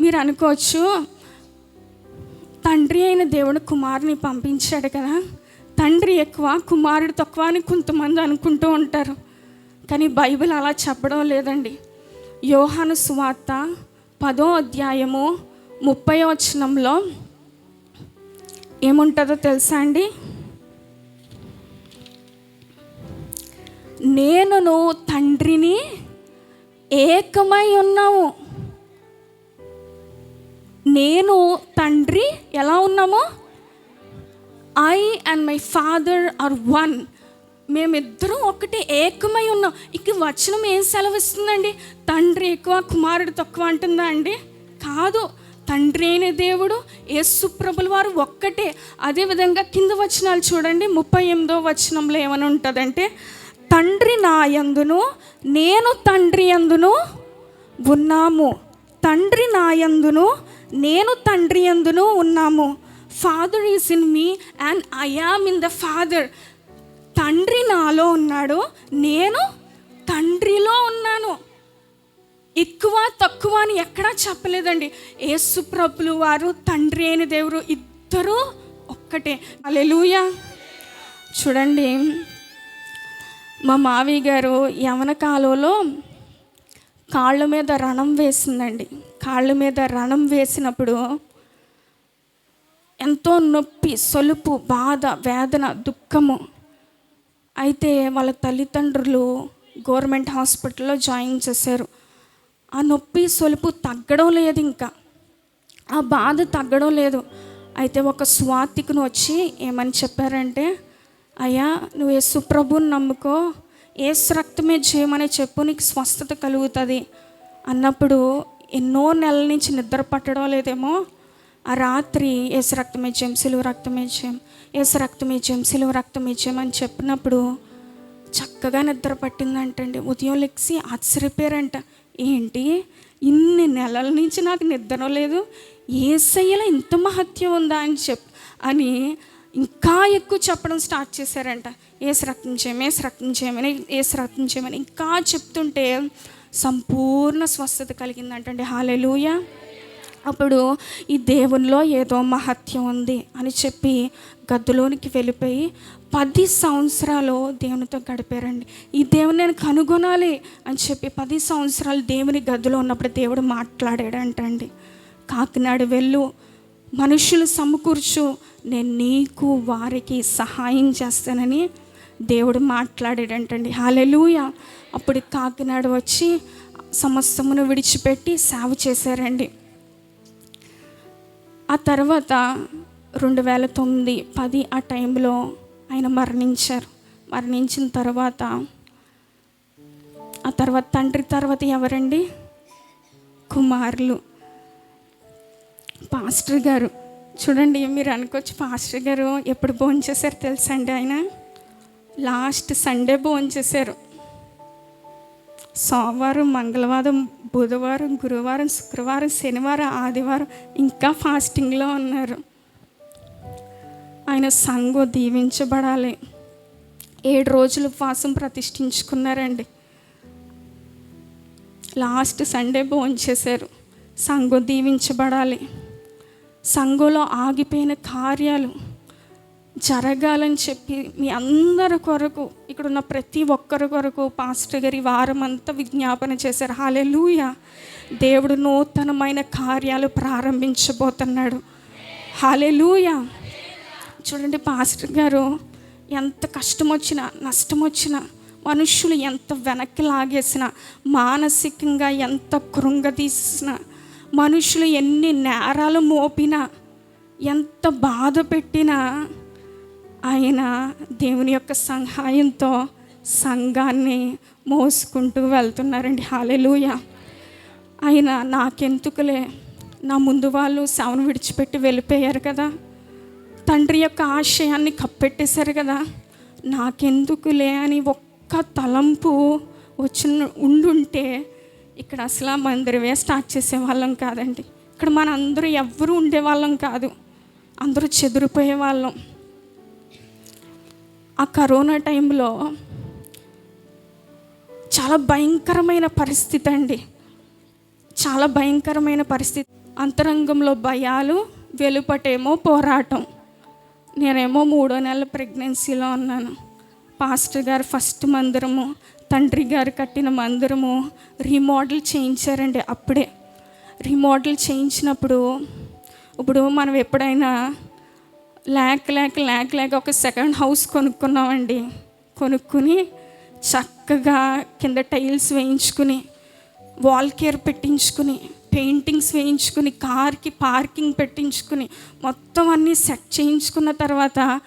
మీరు అనుకోవచ్చు తండ్రి అయిన దేవుడు కుమారుని పంపించాడు కదా. తండ్రి ఎక్కువ కుమారుడు తక్కువ అని కొంతమంది అనుకుంటూ ఉంటారు. కానీ బైబిల్ అలా చెప్పడం లేదండి. యోహాను సువార్త పదో అధ్యాయము ముప్పై వచనంలో ఏముంటుందో తెలుసా అండి? నేనును తండ్రిని ఏకమై ఉన్నాము నేను తండ్రి ఎలా ఉన్నామో I and my father are one మేమిద్దరం ఒకటే ఏకమై ఉన్నాం. ఇక వచనం ఏం సెలవిస్తుందండి? తండ్రి ఎక్కువ కుమారుడు తక్కువ అంటుందా అండి? కాదు. తండ్రి అయిన దేవుడు యేసు ప్రభుల వారు ఒక్కటే. అదేవిధంగా కింద వచనాలు చూడండి. ముప్పై ఎనిమిదో వచనంలో ఏమని ఉంటుందంటే తండ్రి నా యందును నేను తండ్రి యందును ఉన్నాము. తండ్రి నా యందును నేను తండ్రి యందును ఉన్నాము. Father is in me and I am in the father తండ్రి నాలో ఉన్నాడు నేను తండ్రిలో ఉన్నాను. ఎక్కువ తక్కువ అని ఎక్కడా చెప్పలేదండి. యేసు ప్రభులు వారు తండ్రి అయిన దేవుడు ఇద్దరు ఒక్కటే. అలెలుయా చూడండి మా మావి గారు యవన కాలంలో కాళ్ళ మీద రణం వేసిందండి. కాళ్ళ మీద రణం వేసినప్పుడు ఎంతో నొప్పి సొలుపు బాధ వేదన దుఃఖము. అయితే వాళ్ళ తల్లిదండ్రులు గవర్నమెంట్ హాస్పిటల్లో జాయిన్ చేశారు. ఆ నొప్పి సొలుపు తగ్గడం లేదు ఇంకా. ఆ బాధ తగ్గడం లేదు. అయితే ఒక స్వాతికును వచ్చి ఏమని చెప్పారంటే అయ్యా నువ్వు యేసు ప్రభుని నమ్ముకో. ఏసు రక్తమే చేయమని చెప్పు నీకు స్వస్థత కలుగుతుంది. అన్నప్పుడు ఎన్నో నెలల నుంచి నిద్ర పట్టడం లేదేమో. ఆ రాత్రి ఏసు రక్తం చేయం సిలువ రక్తం చేయం ఏసు రక్తం చేయం సిలువ రక్తం చేయం అని చెప్పినప్పుడు చక్కగా నిద్ర పట్టిందంటండి. ఉదయం లెక్సి ఆశ్చర్యపోయారంట. ఏంటి? ఇన్ని నెలల నుంచి నాకు నిద్ర లేదు. ఏసయ్యలో ఇంత మహత్యం ఉందా అని చెప్ అని ఇంకా ఎక్కువ చెప్పడం స్టార్ట్ చేశారంట. ఏసు రక్తం చేయమని ఏసు రక్తం చేయమని ఏసు రక్తం చేయమని ఇంకా చెప్తుంటే సంపూర్ణ స్వస్థత కలిగిందంటండి. హాలెలూయ అప్పుడు ఈ దేవునిలో ఏదో మహత్యం ఉంది అని చెప్పి గద్దులోనికి వెళ్ళిపోయి పది సంవత్సరాలు దేవునితో గడిపారండి. ఈ దేవుని నేను కనుగొనాలి అని చెప్పి పది సంవత్సరాలు దేవుని గదిలో ఉన్నప్పుడు దేవుడు మాట్లాడాడంటండి. కాకినాడ వెళ్ళు మనుషులు సమకూర్చు నేను నీకు వారికి సహాయం చేస్తానని దేవుడు మాట్లాడాడంటండి. హాలెలూయ అప్పుడు కాకినాడ వచ్చి సమస్తమును విడిచిపెట్టి సేవ చేశారండి. ఆ తర్వాత రెండు వేల తొమ్మిది పది ఆ టైంలో ఆయన మరణించారు. మరణించిన తర్వాత ఆ తర్వాత తండ్రి తర్వాత ఎవరండి? కుమారులు. పాస్టర్ గారు. చూడండి మీరు అనుకోవచ్చు పాస్టర్ గారు ఎప్పుడు భోంచేశారు తెలుసా అండి ఆయన? లాస్ట్ సండే భోంచేశారు సోమవారం మంగళవారం బుధవారం గురువారం శుక్రవారం శనివారం ఆదివారం ఇంకా ఫాస్టింగ్లో ఉన్నారు. ఆయన సంఘం దీవించబడాలి. ఏడు రోజులు ఉపవాసం ప్రతిష్ఠించుకున్నారండి. లాస్ట్ సండే భోంచేశారు సంఘం దీవించబడాలి. సంఘంలో ఆగిపోయిన కార్యాలు జరగాలని చెప్పి మీ అందరి కొరకు ఇక్కడున్న ప్రతి ఒక్కరి కొరకు పాస్టర్ గారి వారం అంతా విజ్ఞాపన చేశారు. హాలెలూయ దేవుడు నూతనమైన కార్యాలు ప్రారంభించబోతున్నాడు. హాలెలూయ చూడండి పాస్టర్ గారు ఎంత కష్టం వచ్చినా నష్టం వచ్చినా మనుషులు ఎంత వెనక్కి లాగేసినా మానసికంగా ఎంత కృంగదీసినా మనుషులు ఎన్ని నేరాలు మోపినా ఎంత బాధ పెట్టినా ఆయన దేవుని యొక్క సహాయంతో సంఘాన్ని మోసుకుంటూ వెళ్తున్నారండి. హాలెలూయ ఆయన నాకెందుకులే? నా ముందు వాళ్ళు శవను విడిచిపెట్టి వెళ్ళిపోయారు కదా. తండ్రి యొక్క ఆశయాన్ని కప్పెట్టేశారు కదా. నాకెందుకులే అని ఒక్క తలంపు వచ్చిన ఉండుంటే ఇక్కడ అసలు మందిరమే స్టార్ట్ చేసేవాళ్ళం కాదండి. ఇక్కడ మన అందరూ ఎవ్వరూ ఉండేవాళ్ళం కాదు. అందరూ చెదిరిపోయే వాళ్ళం ఆ కరోనా టైంలో చాలా భయంకరమైన పరిస్థితి అండి. చాలా భయంకరమైన పరిస్థితి. అంతరంగంలో భయాలు వెలుపటేమో పోరాటం. నేనేమో మూడో నెలల ప్రెగ్నెన్సీలో ఉన్నాను. పాస్టర్ గారు ఫస్ట్ మందిరము తండ్రి గారు కట్టిన మందిరము రీమోడల్ చేయించారండి అప్పుడే. రీమోడల్ చేయించినప్పుడు ఇప్పుడు మనం ఎప్పుడైనా లేక లేక లేక లేక ఒక సెకండ్ హౌస్ కొనుక్కున్నామండి. కొనుక్కుని చక్కగా కింద టైల్స్ వేయించుకుని వాల్ కేర్ పెట్టించుకుని పెయింటింగ్స్ వేయించుకుని కార్కి పార్కింగ్ పెట్టించుకుని మొత్తం అన్నీ సెట్ చేయించుకున్న తర్వాత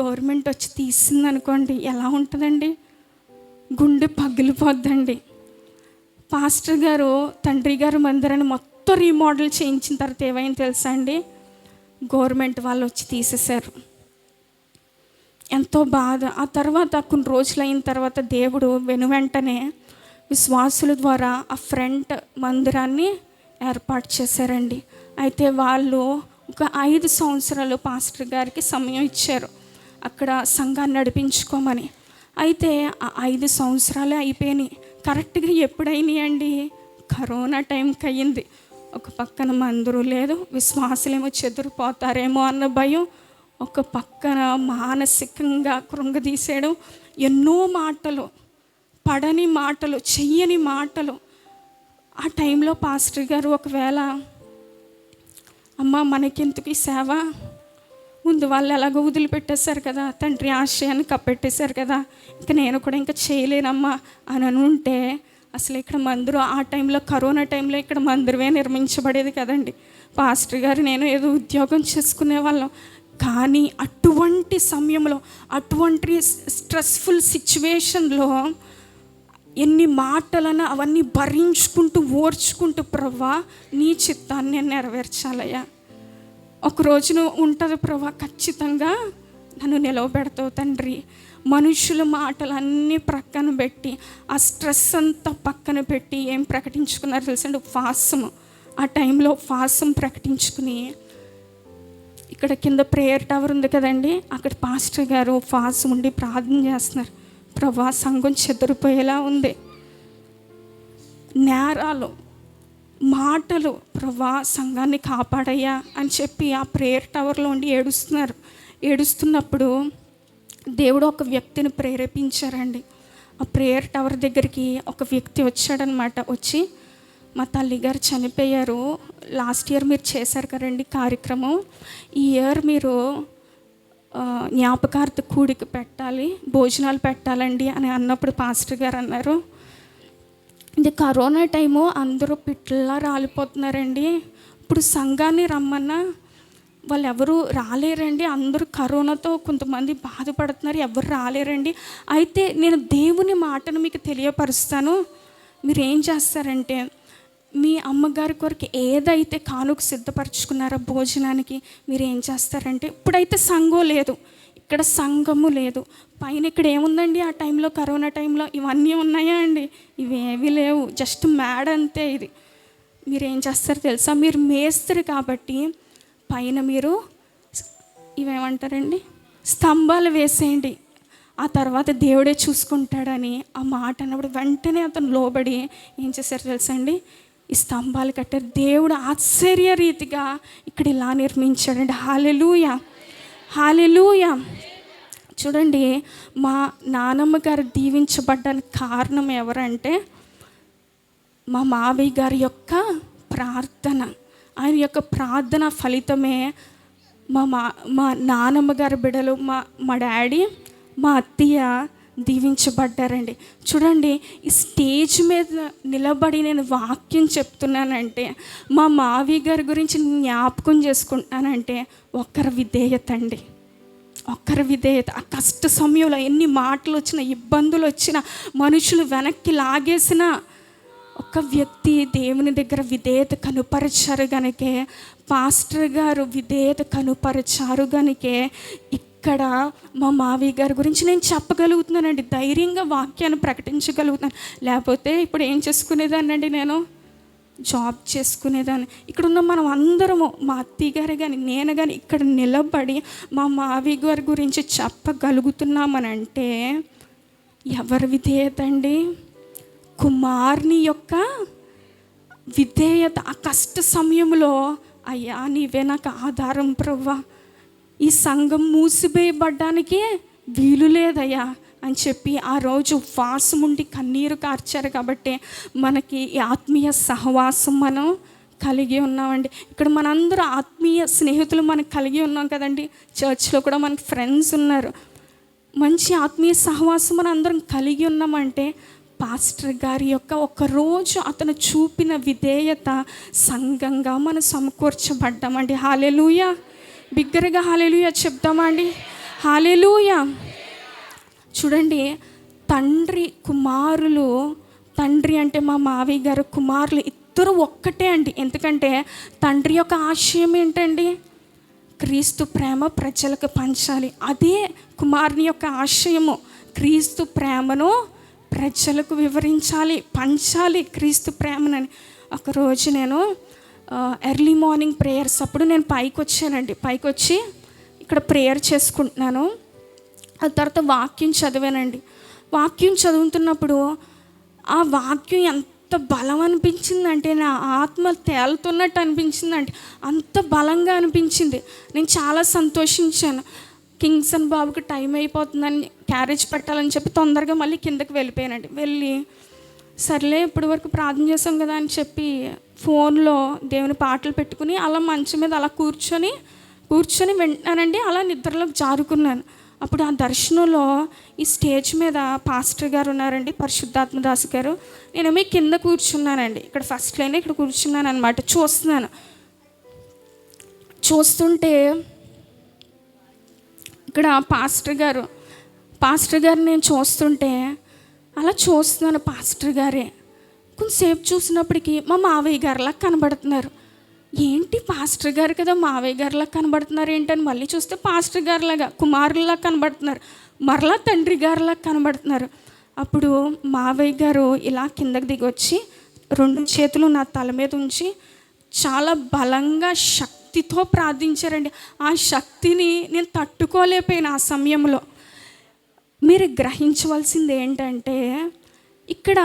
గవర్నమెంట్ వచ్చి తీసింది అనుకోండి ఎలా ఉంటుందండి? గుండె పగిలిపోద్దండి. పాస్టర్ గారు తండ్రి గారు మందిరాన్ని మొత్తం రీమోడల్ చేయించిన తర్వాత ఏమైంది తెలుసా అండి? గవర్నమెంట్ వాళ్ళు వచ్చి తీసేశారు. ఎంతో బాధ. ఆ తర్వాత కొన్ని రోజులు అయిన తర్వాత దేవుడు వెను వెంటనే విశ్వాసుల ద్వారా ఆ ఫ్రంట్ మందిరాన్ని ఏర్పాటు చేశారండి. అయితే వాళ్ళు ఒక ఐదు సంవత్సరాలు పాస్టర్ గారికి సమయం ఇచ్చారు అక్కడ సంఘాన్ని నడిపించుకోమని. అయితే ఆ ఐదు సంవత్సరాలే అయిపోయినాయి. కరెక్ట్గా ఎప్పుడైనాయి అండి కరోనా టైంకి అయ్యింది. ఒక పక్కన మందురు లేదు విశ్వాసులేమో చెదిరిపోతారేమో అన్న భయం. ఒక పక్కన మానసికంగా కృంగదీసేయడం ఎన్నో మాటలు పడని మాటలు చెయ్యని మాటలు. ఆ టైంలో పాస్టర్ గారు ఒకవేళ అమ్మ మనకెందుకు ఈ సేవ? ముందు వాళ్ళు ఎలాగో వదిలిపెట్టేశారు కదా తండ్రి ఆశయాన్ని కప్పెట్టేశారు కదా ఇంకా నేను కూడా ఇంకా చేయలేనమ్మా అని ఉంటే అసలు ఇక్కడ మందిరం ఆ టైంలో కరోనా టైంలో ఇక్కడ మందిరమే నిర్మించబడేది కదండి. పాస్టర్ గారు నేను ఏదో ఉద్యోగం చేసుకునే వాళ్ళం. కానీ అటువంటి సమయంలో అటువంటి స్ట్రెస్ఫుల్ సిచ్యువేషన్లో ఎన్ని మాటలను అవన్నీ భరించుకుంటూ ఓర్చుకుంటూ ప్రవ్వా నీ చిత్తాన్ని నేను నెరవేర్చాలయ్యా. ఒక రోజున ఉంటుంది ప్రభా ఖచ్చితంగా నన్ను నిలవబెడతావు తండ్రి. మనుషుల మాటలన్నీ ప్రక్కన పెట్టి ఆ స్ట్రెస్ అంతా పక్కన పెట్టి ఏం ప్రకటించుకున్నారు తెలుసండి? ఫాసం ఆ టైంలో ఫాసం ప్రకటించుకుని ఇక్కడ కింద ప్రేయర్ టవర్ ఉంది కదండి అక్కడ పాస్టర్ గారు ఫాస్ ఉండి ప్రార్థన చేస్తున్నారు. ప్రభా సంఘం చెదిరిపోయేలా ఉంది. నేరాలు మాటలు ప్రభా సంఘాన్ని కాపాడయ్యా అని చెప్పి ఆ ప్రేయర్ టవర్లో ఉండి ఏడుస్తున్నారు. ఏడుస్తున్నప్పుడు దేవుడు ఒక వ్యక్తిని ప్రేరేపించారండి. ఆ ప్రేయర్ టవర్ దగ్గరికి ఒక వ్యక్తి వచ్చాడనమాట. వచ్చి మా తల్లి గారు చనిపోయారు. లాస్ట్ ఇయర్ మీరు చేశారు కదండి కార్యక్రమం. ఈ ఇయర్ మీరు జ్ఞాపకార్థ కూడికి పెట్టాలి భోజనాలు పెట్టాలండి అని అన్నప్పుడు పాస్టర్ గారు అన్నారు. ఇది కరోనా టైము అందరూ పిట్లా రాలిపోతున్నారండి. ఇప్పుడు సంఘాన్ని రమ్మన్నా వాళ్ళు ఎవరు రాలేరండి. అందరూ కరోనాతో కొంతమంది బాధపడుతున్నారు. ఎవరు రాలేరండి. అయితే నేను దేవుని మాటను మీకు తెలియపరుస్తాను. మీరు ఏం చేస్తారంటే మీ అమ్మగారి కొరకు ఏదైతే కానుక సిద్ధపరచుకున్నారో భోజనానికి మీరు ఏం చేస్తారంటే ఇప్పుడైతే సంఘం లేదు. ఇక్కడ సంఘము లేదు. పైన ఇక్కడ ఏముందండి? ఆ టైంలో కరోనా టైంలో ఇవన్నీ ఉన్నాయా అండి? ఇవేవి లేవు. జస్ట్ మ్యాడ్ అంతే ఇది. మీరు ఏం చేస్తారో తెలుసా? మీరు మేస్త్రి కాబట్టి పైన మీరు ఇవేమంటారండి? స్తంభాలు వేసేయండి. ఆ తర్వాత దేవుడే చూసుకుంటాడని ఆ మాట అన్నప్పుడు వెంటనే అతను లోబడి ఏం చేశారు తెలుసా అండి ఈ స్తంభాలు కట్టారు. దేవుడు ఆశ్చర్య రీతిగా ఇక్కడ ఇలా నిర్మించాడండి. హాలెలూయ! హాలెలూయ! చూడండి మా నానమ్మ గారు దీవించబడ్డానికి కారణం ఎవరంటే మా మావయ్య గారి యొక్క ప్రార్థన. ఆయన యొక్క ప్రార్థన ఫలితమే మా మా మా నానమ్మ గారి బిడ్డలు మా మా డాడీ మా అత్తయ్య దీవించబడ్డారండి. చూడండి ఈ స్టేజ్ మీద నిలబడి నేను వాక్యం చెప్తున్నానంటే మా మావి గారి గురించి జ్ఞాపకం చేసుకుంటున్నానంటే ఒక్కరి విధేయత అండి. ఒక్కరి విధేయత. ఆ కష్ట సమయంలో ఎన్ని మాటలు వచ్చినా ఇబ్బందులు వచ్చినా మనుషులు వెనక్కి లాగేసిన ఒక వ్యక్తి దేవుని దగ్గర విధేయత కనుపరిచారు గనకే పాస్టర్ గారు విధేయత కనుపరిచారు గనకే ఇక్కడ మా మావి గారి గురించి నేను చెప్పగలుగుతున్నానండి ధైర్యంగా వాక్యాన్ని ప్రకటించగలుగుతాను లేకపోతే ఇప్పుడు ఏం చేసుకునేదాన్నండి నేను? జాబ్ చేసుకునేదాన్ని. ఇక్కడ ఉన్న మనం అందరము మా అత్తయ్య గారు కానీ నేను కానీ ఇక్కడ నిలబడి మా మావి గారి గురించి చెప్పగలుగుతున్నామని అంటే ఎవరి విధేయత అండి? కుమార్ని యొక్క విధేయత ఆ కష్ట సమయంలో అయ్యా నీవే నాకు ఆధారం ప్రవ్వా. ఈ సంఘం మూసివేయబడ్డానికి వీలు లేదయ్యా అని చెప్పి ఆ రోజు ఉపవాసం ఉండి కన్నీరు కార్చారు కాబట్టి మనకి ఆత్మీయ సహవాసం మనం కలిగి ఉన్నామండి. ఇక్కడ మనందరూ ఆత్మీయ స్నేహితులు మనం కలిగి ఉన్నాం కదండి. చర్చ్లో కూడా మనకి ఫ్రెండ్స్ ఉన్నారు. మంచి ఆత్మీయ సహవాసం మనం అందరం కలిగి ఉన్నామంటే పాస్టర్ గారి యొక్క ఒక రోజు అతను చూపిన విధేయత సంఘంగా మనం సమకూర్చబడ్డామండి. హాలెలూయ బిగ్గరగా హాలెలూయ చెప్దామండి. హాలెలూయ చూడండి తండ్రి కుమారులు తండ్రి అంటే మా మావి గారు కుమారులు ఇద్దరు ఒక్కటే అండి. ఎందుకంటే తండ్రి యొక్క ఆశయం ఏంటండి? క్రీస్తు ప్రేమ ప్రజలకు పంచాలి. అదే కుమారుని యొక్క ఆశయము. క్రీస్తు ప్రేమను ప్రజలకు వివరించాలి పంచాలి క్రీస్తు ప్రేమనని. ఒకరోజు నేను ఎర్లీ మార్నింగ్ ప్రేయర్స్ అప్పుడు నేను పైకి వచ్చానండి పైకి వచ్చి ఇక్కడ ప్రేయర్ చేసుకుంటున్నాను. ఆ తర్వాత వాక్యం చదివానండి. వాక్యం చదువుతున్నప్పుడు ఆ వాక్యం ఎంత బలం అనిపించిందంటే నా ఆత్మ తేలుతున్నట్టు అనిపించిందండి. అంత బలంగా అనిపించింది. నేను చాలా సంతోషించాను. కింగ్సన్ బాబుకి టైం అయిపోతుందని క్యారేజ్ పెట్టాలని చెప్పి తొందరగా మళ్ళీ కిందకి వెళ్ళిపోయానండి. వెళ్ళి సర్లే ఇప్పటి వరకు ప్రార్థన చేసాం కదా అని చెప్పి ఫోన్లో దేవుని పాటలు పెట్టుకుని అలా మంచం మీద అలా కూర్చొని కూర్చొని వింటున్నానండి. అలా నిద్రలోకి జారుకున్నాను. అప్పుడు ఆ దర్శనంలో ఈ స్టేజ్ మీద పాస్టర్ గారు ఉన్నారండి పరిశుద్ధాత్మ దాస్ గారు. నేనేమో కింద కూర్చున్నానండి. ఇక్కడ ఫస్ట్ లైన్ ఇక్కడ కూర్చున్నాను అనమాట చూస్తున్నాను. చూస్తుంటే ఇక్కడ పాస్టర్ గారు పాస్టర్ గారు నేను చూస్తుంటే అలా చూస్తున్నాను పాస్టర్ గారే. కొంతసేపు చూసినప్పటికీ మా మావయ్య గారిలా కనబడుతున్నారు. ఏంటి పాస్టర్ గారు కదా మావయ్య గారిలా కనబడుతున్నారు ఏంటని మళ్ళీ చూస్తే పాస్టర్ గారిలాగా కుమారులా కనబడుతున్నారు. మరలా తండ్రి గారిలా కనబడుతున్నారు. అప్పుడు మావయ్య గారు ఇలా కిందకి దిగి వచ్చి రెండు చేతులు నా తల మీద ఉంచి చాలా బలంగా శక్తితో ప్రార్థించారండి. ఆ శక్తిని నేను తట్టుకోలేకపోయిన ఆ సమయంలో. మీరు గ్రహించవలసింది ఏంటంటే ఇక్కడ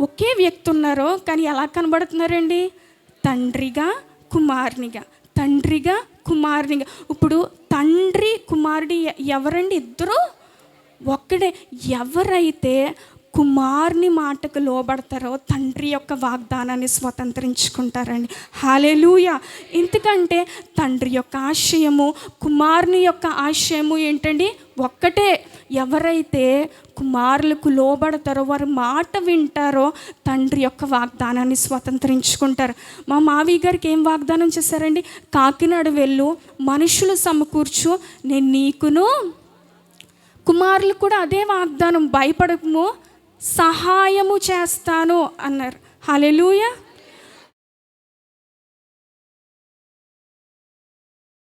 ఒకే వ్యక్తి ఉన్నారు కానీ ఎలా కనబడుతున్నారండి? తండ్రిగా కుమారునిగా. తండ్రిగా కుమారునిగా. ఇప్పుడు తండ్రి కుమారుడి ఎ- ఎవరండి? ఇద్దరు ఒక్కడే. ఎవరైతే కుమారుని మాటకు లోబడతారో తండ్రి యొక్క వాగ్దానాన్ని స్వతంత్రించుకుంటారండి. హాలేలూయ ఎందుకంటే తండ్రి యొక్క ఆశయము కుమారుని యొక్క ఆశయము ఏంటండి? ఒక్కటే. ఎవరైతే కుమారులకు లోబడతారో వారి మాట వింటారో తండ్రి యొక్క వాగ్దానాన్ని స్వతంత్రించుకుంటారు. మా మావి గారికి ఏం వాగ్దానం చేశారండి? కాకినాడ వెళ్ళు మనుషులు సమకూర్చు నేను నీకును కుమారులు కూడా అదే వాగ్దానం భయపడకము సహాయము చేస్తాను అన్నారు. హలెలూయ